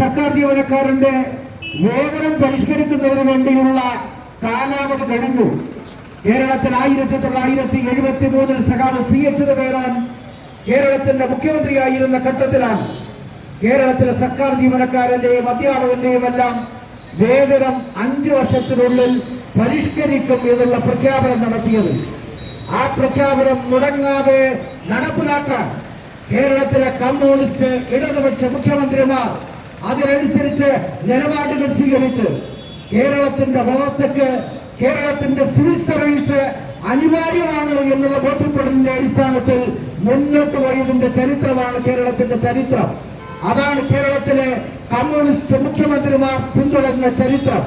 സർക്കാർ ജീവനക്കാരന്റെ വേതനം പരിഷ്കരിക്കുന്നതിന് വേണ്ടിയുള്ള കാലാവധി കഴിഞ്ഞു. കേരളത്തിൽ ആയിരത്തി തൊള്ളായിരത്തി എഴുപത്തി മൂന്നിൽ സഖാവ് സി എച്ച് പേരാൻ കേരളത്തിന്റെ മുഖ്യമന്ത്രിയായിരുന്ന ഘട്ടത്തിലാണ്. കേരളത്തിലെ സർക്കാർ ജീവനക്കാരന്റെയും അധ്യാപകന്റെയും എല്ലാം വേതനം അഞ്ചു വർഷത്തിനുള്ളിൽ പരിഷ്കരിക്കും എന്നുള്ള പ്രഖ്യാപനം നടത്തിയത്. ആ പ്രഖ്യാപനം മുടങ്ങാതെ നടപ്പിലാക്കാൻ കേരളത്തിലെ കമ്മ്യൂണിസ്റ്റ് ഇടതുപക്ഷ മുഖ്യമന്ത്രിമാർ അതിനനുസരിച്ച് നിലപാടുകൾ സ്വീകരിച്ച് കേരളത്തിന്റെ വളർച്ചയ്ക്ക് കേരളത്തിന്റെ സിവിൽ സർവീസ് അനിവാര്യമാണ് എന്നുള്ള ബോധ്യപ്പെടലിന്റെ അടിസ്ഥാനത്തിൽ മുന്നോട്ട് പോയതിന്റെ ചരിത്രമാണ് കേരളത്തിന്റെ ചരിത്രം. അതാണ് കേരളത്തിലെ കമ്മ്യൂണിസ്റ്റ് മുഖ്യമന്ത്രിമാർ പിന്തുടരുന്ന ചരിത്രം.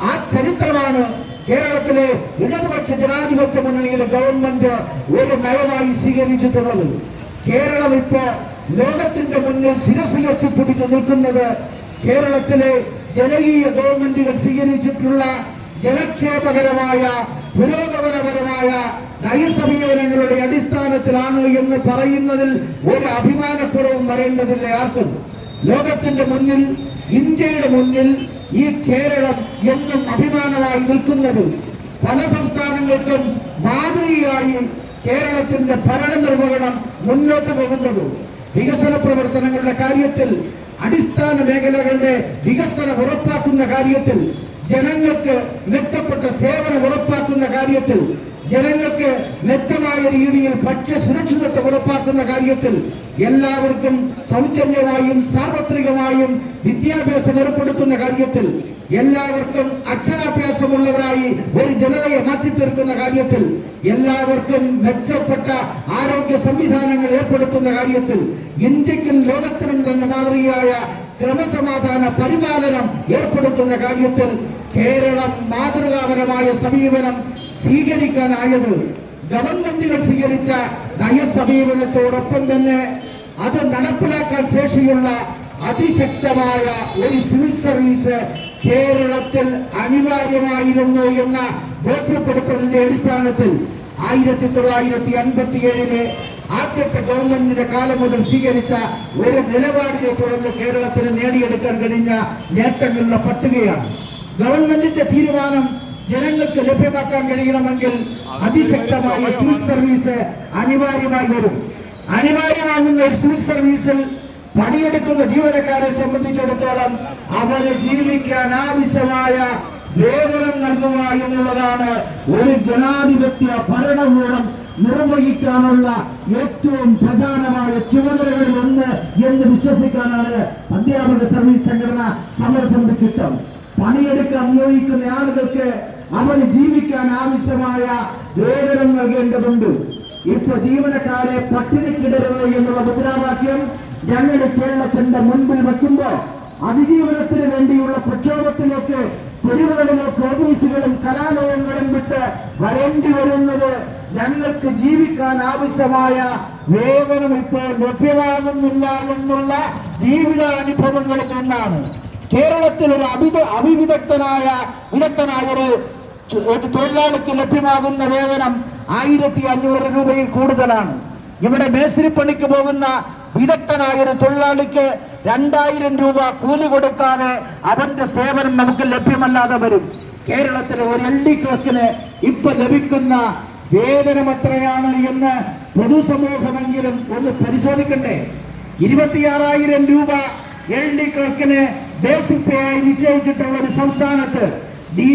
ആ ചരിത്രമാണ് കേരളത്തിലെ ഇടതുപക്ഷ ജനാധിപത്യ മുന്നണിയുടെ ഗവൺമെന്റ് ഒരു നയമായി സ്വീകരിച്ചിട്ടുള്ളത്. കേരളം ഇപ്പോ ലോകത്തിന്റെ മുന്നിൽ ശിരസുയർത്തി പിടിച്ചു നിൽക്കുന്നത് കേരളത്തിലെ ജനകീയ ഗവൺമെന്റുകൾ സ്വീകരിച്ചിട്ടുള്ള ജനക്ഷേമകരമായ പുരോഗമനപരമായ നയസമീപനങ്ങളുടെ അടിസ്ഥാനത്തിലാണ് എന്ന് പറയുന്നതിൽ ഒരു അഭിമാനക്കുറവും വരേണ്ടതില്ല ആർക്കും. ലോകത്തിന്റെ മുന്നിൽ ഇന്ത്യയുടെ മുന്നിൽ ഈ കേരളം എന്നും അഭിമാനമായി നിൽക്കുന്നത് പല സംസ്ഥാനങ്ങൾക്കും മാതൃകയായി കേരളത്തിന്റെ ഭരണ നിർവഹണം മുന്നോട്ട് പോകുന്നത്. വികസന പ്രവർത്തനങ്ങളുടെ കാര്യത്തിൽ അടിസ്ഥാന മേഖലകളുടെ വികസനം ഉറപ്പാക്കുന്ന കാര്യത്തിൽ ജനങ്ങൾക്ക് മെച്ചപ്പെട്ട സേവനം ഉറപ്പാക്കുന്ന കാര്യത്തിൽ ജനങ്ങൾക്ക് മെച്ചമായ രീതിയിൽ ഭക്ഷ്യ സുരക്ഷിതത്വം ഉറപ്പാക്കുന്ന കാര്യത്തിൽ എല്ലാവർക്കും സൗജന്യമായും സാർവത്രികമായും വിദ്യാഭ്യാസം ഏർപ്പെടുത്തുന്ന കാര്യത്തിൽ എല്ലാവർക്കും അക്ഷരാഭ്യാസമുള്ളവരായി ഒരു ജനതയെ മാറ്റിത്തീർക്കുന്ന കാര്യത്തിൽ എല്ലാവർക്കും മെച്ചപ്പെട്ട ആരോഗ്യ സംവിധാനങ്ങൾ ഏർപ്പെടുത്തുന്ന കാര്യത്തിൽ ഇന്ത്യക്കും ലോകത്തിനും തന്നെ മാതൃകയായ ക്രമസമാധാന പരിപാലനം ഏർപ്പെടുത്തുന്ന കാര്യത്തിൽ കേരളം മാതൃകാപരമായ സമീപനം സ്വീകരിക്കാനായത് ഗവൺമെന്റുകൾ സ്വീകരിച്ച നയസമീപനത്തോടൊപ്പം തന്നെ അത് നടപ്പിലാക്കാൻ ശേഷിയുള്ള അതിശക്തമായ ഒരു സിവിൽ സർവീസ് കേരളത്തിൽ അനിവാര്യമായിരുന്നു എന്ന ബോധ്യപ്പെടുത്തലിന്റെ അടിസ്ഥാനത്തിൽ ആയിരത്തി തൊള്ളായിരത്തി അൻപത്തി ആദ്യത്തെ ഗവൺമെന്റിന്റെ കാലം മുതൽ സ്വീകരിച്ച ഒരു നിലപാടിനെ തുടർന്ന് കേരളത്തിന് നേടിയെടുക്കാൻ കഴിഞ്ഞ നേട്ടങ്ങളുടെ പട്ടികയാണ്. ഗവൺമെന്റിന്റെ തീരുമാനം ജനങ്ങൾക്ക് ലഭ്യമാക്കാൻ കഴിയണമെങ്കിൽ അതിശക്തമായ സിവിൽ സർവീസ് അനിവാര്യമായി വരും. അനിവാര്യമാകുന്ന ഒരു സിവിൽ സർവീസിൽ പണിയെടുക്കുന്ന ജീവനക്കാരെ സംബന്ധിച്ചിടത്തോളം അവരെ ജീവിക്കാൻ ആവശ്യമായ വേതനം നൽകുക എന്നുള്ളതാണ് ഒരു ജനാധിപത്യ ഭരണകൂടം നിർവഹിക്കാനുള്ള ഏറ്റവും പ്രധാനമായ ചുമതലകളിൽ ഒന്ന് എന്ന് വിശ്വസിക്കാനാണ് അധ്യാപക സർവീസ് സംഘടന സമരസമിതി കിട്ടം. പണിയെടുക്കാൻ നിയോഗിക്കുന്ന ആളുകൾക്ക് അവന് ജീവിക്കാൻ ആവശ്യമായ വേതനം നൽകേണ്ടതുണ്ട്. ഇപ്പൊ ജീവനക്കാരെ പട്ടിണിക്കിടരുത് എന്നുള്ള മുദ്രാവാക്യം ഞങ്ങൾ കേരളത്തിന്റെ മുൻപിൽ വെക്കുമ്പോ അതിജീവനത്തിന് വേണ്ടിയുള്ള പ്രക്ഷോഭത്തിലേക്ക് തെരുവുകളിലേക്ക് ഓഫീസുകളും കലാലയങ്ങളും വിട്ട് വരേണ്ടി വരുന്നത് ഞങ്ങൾക്ക് ജീവിക്കാൻ ആവശ്യമായ വേതനം ഇപ്പോൾ ലഭ്യമാകുന്നില്ല എന്നുള്ള ജീവിതാനുഭവങ്ങളിൽ നിന്നാണ്. കേരളത്തിൽ ഒരു അഭിത അവിവിദഗ്ധനായ വിദഗ്ധനായ ഒരു ഒരു തൊഴിലാളിക്ക് ലഭ്യമാകുന്ന വേതനം ആയിരത്തി അഞ്ഞൂറ് രൂപയിൽ കൂടുതലാണ്. ഇവിടെ മേസ്തിരിപ്പണിക്ക് പോകുന്ന വിദഗ്ധനായ ഒരു തൊഴിലാളിക്ക് രണ്ടായിരം രൂപ കൂലി കൊടുക്കാതെ അവന്റെ സേവനം നമുക്ക് ലഭ്യമല്ലാതെ വരും. കേരളത്തിലെ ഒരു എൽ ഡി ക്ലർക്കിന് ഇപ്പൊ ലഭിക്കുന്ന വേതനം എത്രയാണ് എന്ന് പൊതുസമൂഹമെങ്കിലും ഒന്ന് പരിശോധിക്കണ്ടേ? ഇരുപത്തിയാറായിരം രൂപ എൽ ഡി ക്ലർക്കിന് ബേസിക് പേ ആയി നിശ്ചയിച്ചിട്ടുള്ള ഒരു സംസ്ഥാനത്ത് ഡി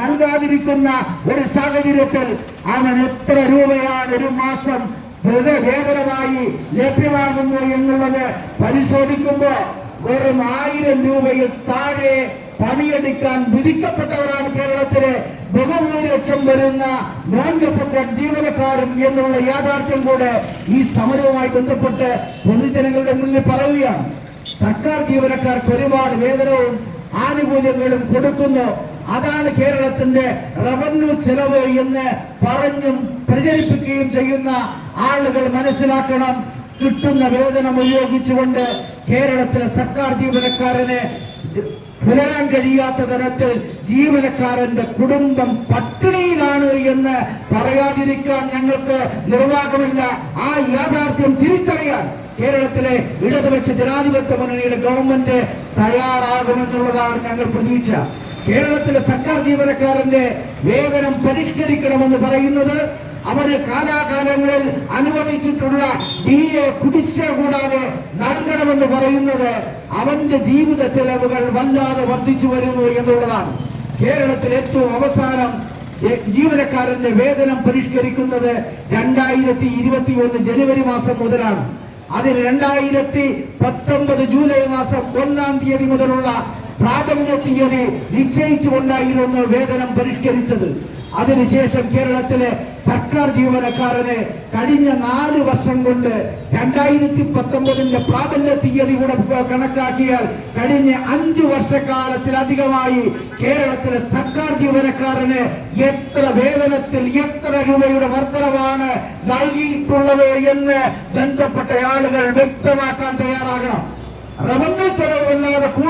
നൽകാതിരിക്കുന്ന ഒരു സാഹചര്യത്തിൽ അവൻ എത്ര രൂപയാണ് ഒരു മാസം ഹൃദയവേദനമായി ലഭ്യമാകുന്നു എന്നുള്ളത് പരിശോധിക്കുമ്പോൾ വെറും ആയിരം രൂപയിൽ താഴെ പണിയെടുക്കാൻ വിധിക്കപ്പെട്ടവരാണ് കേരളത്തിലെ ബഹുഭൂരിപക്ഷം വരുന്ന നോൺ ഗസറ്റഡ് ജീവനക്കാരൻ എന്നുള്ള യാഥാർത്ഥ്യം കൂടെ ഈ സമരവുമായി ബന്ധപ്പെട്ട് പൊതുജനങ്ങളുടെ മുന്നിൽ പറയുകയാണ്. സർക്കാർ ജീവനക്കാർക്ക് ഒരുപാട് വേതനവും ആനുകൂല്യങ്ങളും കൊടുക്കുന്നു. അതാണ് കേരളത്തിന്റെ റവന്യൂ ചെലവ് എന്ന് പറഞ്ഞും പ്രചരിപ്പിക്കുകയും ചെയ്യുന്ന ആളുകൾ മനസ്സിലാക്കണം. കിട്ടുന്ന വേതനം ഉപയോഗിച്ചുകൊണ്ട് കേരളത്തിലെ സർക്കാർ ജീവനക്കാരനെ പുലരാൻ കഴിയാത്ത തരത്തിൽ ജീവനക്കാരന്റെ കുടുംബം പട്ടിണിയിലാണ് എന്ന് പറയാതിരിക്കാൻ ഞങ്ങൾക്ക് നിർവാഹമില്ല. ആ യാഥാർത്ഥ്യം തിരിച്ചറിയാൻ കേരളത്തിലെ ഇടതുപക്ഷ ജനാധിപത്യ മുന്നണിയുടെ ഗവൺമെന്റ് തയ്യാറാകുമെന്നുള്ളതാണ് ഞങ്ങൾ പ്രതീക്ഷ. കേരളത്തിലെ സർക്കാർ ജീവനക്കാരന്റെ വേതനം പരിഷ്കരിക്കണമെന്ന് പറയുന്നത് അവർ കാലാകാലങ്ങളിൽ അനുവദിച്ചിട്ടുള്ള ഡിഎ എ കുടിശ്ശ കൂടാതെ നൽകണമെന്ന് പറയുന്നത് അവന്റെ ജീവിത ചെലവുകൾ വല്ലാതെ വർദ്ധിച്ചു വരുന്നു എന്നുള്ളതാണ്. കേരളത്തിൽ ഏറ്റവും അവസാനം ജീവനക്കാരന്റെ വേതനം പരിഷ്കരിക്കുന്നത് രണ്ടായിരത്തി ഇരുപത്തി ഒന്ന് ജനുവരി മാസം മുതലാണ്. അതിന് രണ്ടായിരത്തി പത്തൊമ്പത് ജൂലൈ മാസം ഒന്നാം തീയതി മുതലുള്ള പ്രാബല്യ തീയതി നിശ്ചയിച്ചുകൊണ്ടായിരുന്നു വേതനം പരിഷ്കരിച്ചത്. അതിനുശേഷം കേരളത്തിലെ സർക്കാർ ജീവനക്കാരന് കഴിഞ്ഞ നാല് വർഷം കൊണ്ട് രണ്ടായിരത്തി പത്തൊമ്പതിന്റെ പ്രാബല്യ തീയതി കൂടെ കണക്കാക്കിയാൽ കഴിഞ്ഞ അഞ്ചു വർഷക്കാലത്തിലധികമായി കേരളത്തിലെ സർക്കാർ ജീവനക്കാരന് എത്ര വേതനത്തിൽ എത്ര രൂപയുടെ വർധനമാണ് നൽകിയിട്ടുള്ളത് എന്ന് ബന്ധപ്പെട്ട ആളുകൾ വ്യക്തമാക്കാൻ തയ്യാറാകണം. റവന്യൂ ചെലവല്ലാതെ കൂടുതൽ